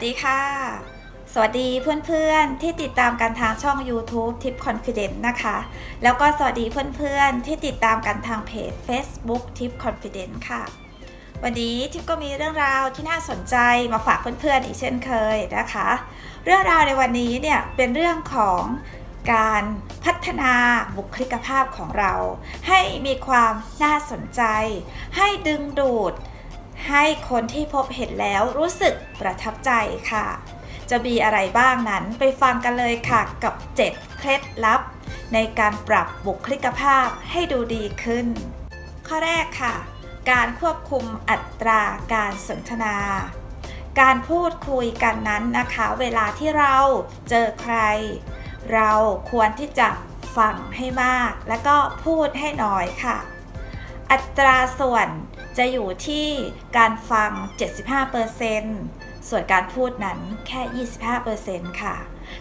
สดีค่ะ สวัสดีเพื่อนๆที่ติดตามกันทางช่อง YouTube Tip Confident นะคะ แล้วก็สวัสดีเพื่อนๆที่ติดตามกันทางเพจ Facebook Tip Confident ค่ะ วันนี้ทิปก็มีเรื่องราวที่น่าสนใจมาฝากเพื่อนๆอีกเช่นเคยนะคะ เรื่องราวในวันนี้เนี่ยเป็นเรื่องของการพัฒนาบุคลิกภาพของเรา ให้มีความน่าสนใจ ให้ดึงดูด ให้คนที่พบเห็นแล้วรู้สึกประทับใจค่ะ จะมีอะไรบ้างนั้นไปฟังกันเลยค่ะกับ 7 เคล็ดลับ ในการปรับบุคลิกภาพให้ดูดีขึ้น ข้อแรกค่ะ การควบคุมอัตราการสนทนา การพูดคุยกันนั้นนะคะ เวลาที่เราเจอใคร เราควรที่จะฟังให้มาก และก็พูดให้น้อยค่ะ อัตราส่วนจะอยู่ที่การฟัง 75%ส่วนการพูดนั้นแค่ 25%ค่ะ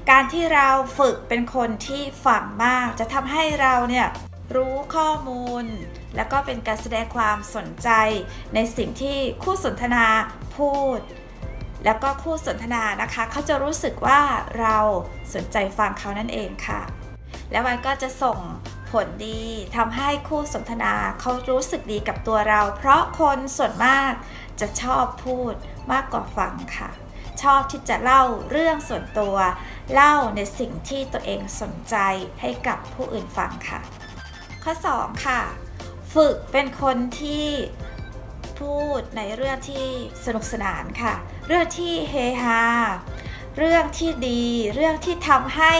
การที่เราฝึกเป็นคนที่ฟังมากจะทำให้เราเนี่ยรู้ข้อมูล แล้วก็เป็นการแสดงความสนใจในสิ่งที่คู่สนทนาพูด แล้วก็คู่สนทนานะคะเขาจะรู้สึกว่าเราสนใจฟังเขานั่นเองค่ะ แล้วมันก็จะส่ง ผลดีทำให้คู่สนทนาเขารู้สึกดีกับตัวเรา เพราะคนส่วนมากจะชอบพูดมากกว่าฟังค่ะ ชอบที่จะเล่าเรื่องส่วนตัว เล่าในสิ่งที่ตัวเองสนใจให้กับผู้อื่นฟังค่ะ ข้อ 2 ค่ะ ฝึกเป็นคนที่พูดในเรื่องที่สนุกสนานค่ะ เรื่องที่เฮฮาเรื่องที่ดี เรื่องที่ทำให้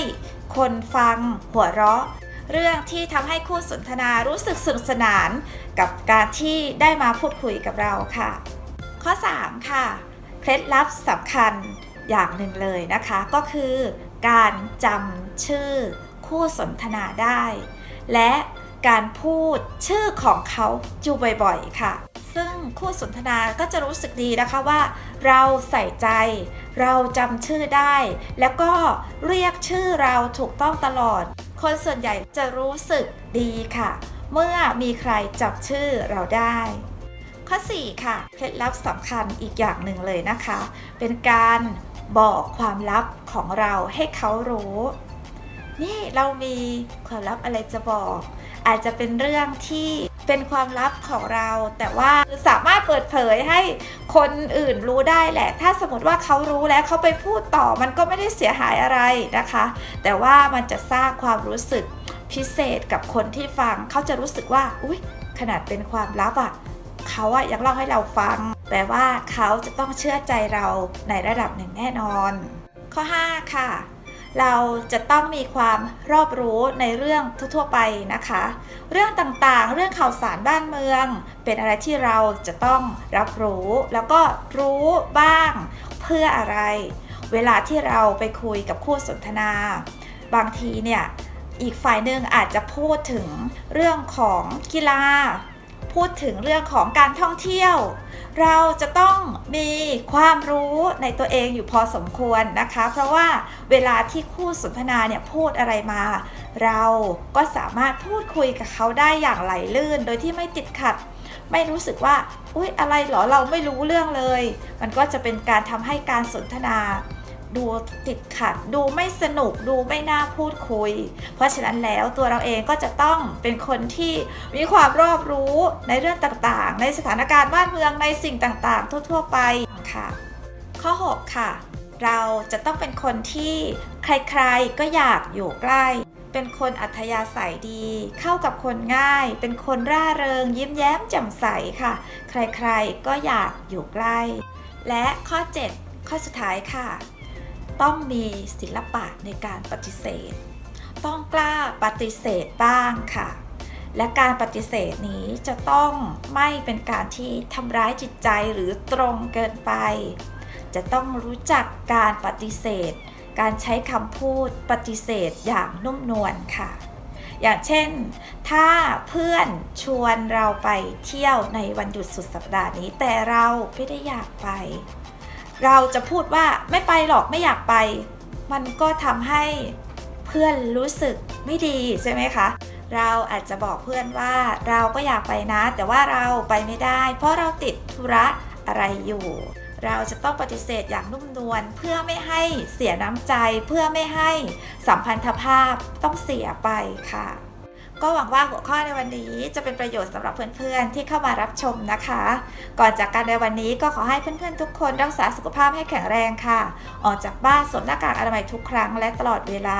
คนฟังหัวเราะ เรื่องที่ทำให้คู่สนทนารู้สึกสนุกสนานกับการที่ได้มาพูดคุยกับเราค่ะ ข้อ 3 ค่ะ เคล็ดลับสำคัญอย่างหนึ่งเลยนะคะ ก็คือการจำชื่อคู่สนทนาได้ และการพูดชื่อของเขาอยู่บ่อยๆ ค่ะ ซึ่งคู่สนทนาก็จะรู้สึกดีนะคะว่า เราใส่ใจ เราจำชื่อได้ แล้วก็เรียกชื่อเราถูกต้องตลอด คนส่วนใหญ่จะรู้สึกดีค่ะ เมื่อมีใครจับชื่อเราได้ ข้อ 4 ค่ะ เคล็ดลับสำคัญอีกอย่างหนึ่งเลยนะคะ เป็นการบอกความลับของเราให้เขารู้ นี่เรามีความลับอะไรจะบอก อาจจะเป็นเรื่องที่ เป็นความลับของเรา แต่ว่าสามารถเปิดเผยให้คนอื่นรู้ได้แหละ ถ้าสมมติว่าเขารู้แล้วเขาไปพูดต่อมันก็ไม่ได้เสียหายอะไรนะคะ แต่ว่ามันจะสร้างความรู้สึกพิเศษกับคนที่ฟังเขาจะรู้สึกว่าอุ๊ย ขนาดเป็นความลับอะ่ะเขาอะยังเล่าให้เราฟัง แปลว่าเขาจะต้องเชื่อใจเราในระดับหนึ่งแน่นอน ข้อ 5 ค่ะ เราจะต้องมีความรอบรู้ในเรื่องทั่วๆไปนะคะ เรื่องต่างๆ เรื่องข่าวสารบ้านเมือง เป็นอะไรที่เราจะต้องรับรู้ แล้วก็รู้บ้างเพื่ออะไร เวลาที่เราไปคุยกับคู่สนทนา บางทีเนี่ยอีกฝ่ายหนึ่งอาจจะพูดถึงเรื่องของกีฬา พูดถึงเรื่องของการท่องเที่ยว เราจะต้องมีความรู้ในตัวเองอยู่พอสมควรนะคะ เพราะว่าเวลาที่คู่สนทนาเนี่ยพูดอะไรมา เราก็สามารถพูดคุยกับเขาได้อย่างไหลลื่น โดยที่ไม่ติดขัด ไม่รู้สึกว่า อุ๊ยอะไรหรอเราไม่รู้เรื่องเลย มันก็จะเป็นการทำให้การสนทนา ดูติดขัด ดูไม่สนุกดูไม่น่าพูดคุย เพราะฉะนั้นแล้วตัวเราเองก็จะต้องเป็นคนที่มีความรอบรู้ในเรื่องต่างๆ ในสถานการณ์บ้านเมืองในสิ่งต่างๆ ทั่ว ๆ ไปค่ะ ข้อ 6 ค่ะ เราจะต้องเป็นคนที่ใครๆก็อยากอยู่ใกล้เป็นคนอัธยาศัยดี เข้ากับคนง่าย เป็นคนร่าเริง ยิ้มแย้มแจ่มใสค่ะ ใครๆก็อยากอยู่ใกล้ และข้อ 7 ข้อสุดท้ายค่ะ ต้องมีศิลปะในการปฏิเสธ ต้องกล้าปฏิเสธบ้างค่ะ และการปฏิเสธนี้จะต้องไม่เป็นการที่ทำร้ายจิตใจหรือตรงเกินไป จะต้องรู้จักการปฏิเสธ การใช้คำพูดปฏิเสธอย่างนุ่มนวลค่ะ อย่างเช่น ถ้าเพื่อนชวนเราไปเที่ยวในวันหยุดสุดสัปดาห์นี้ แต่เราไม่ได้อยากไป เราจะพูดว่าไม่ไปหรอกไม่อยากไป มันก็ทำให้เพื่อนรู้สึกไม่ดีใช่ไหมคะ เราอาจจะบอกเพื่อนว่าเราก็อยากไปนะ แต่ว่าเราไปไม่ได้ เพราะเราติดธุระอะไรอยู่ เราจะต้องปฏิเสธอย่างนุ่มนวลเพื่อไม่ให้เสียน้ำใจ เพื่อไม่ให้สัมพันธภาพต้องเสียไปค่ะ ก็หวังว่าหัวข้อในวันนี้จะเป็นประโยชน์สำหรับเพื่อนๆ ที่เข้ามารับชมนะคะ ก่อนจากกันในวันนี้ก็ขอให้เพื่อนๆ ทุกคนรักษาสุขภาพให้แข็งแรงค่ะ ออกจากบ้านสวมหน้ากากอนามัยทุกครั้งและตลอดเวลา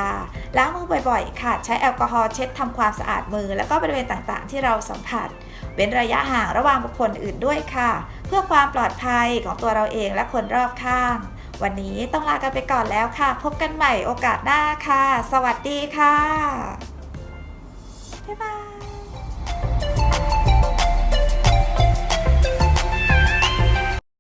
ล้างมือบ่อยๆ ค่ะ ใช้แอลกอฮอล์เช็ดทำความสะอาดมือ แล้วก็บริเวณต่างๆ ที่เราสัมผัส เว้นระยะห่างระหว่างบุคคลอื่นด้วยค่ะ เพื่อความปลอดภัยของตัวเราเองและคนรอบข้าง วันนี้ต้องลากันไปก่อนแล้วค่ะ พบกันใหม่โอกาสหน้าค่ะ สวัสดีค่ะ บ๊ายบาย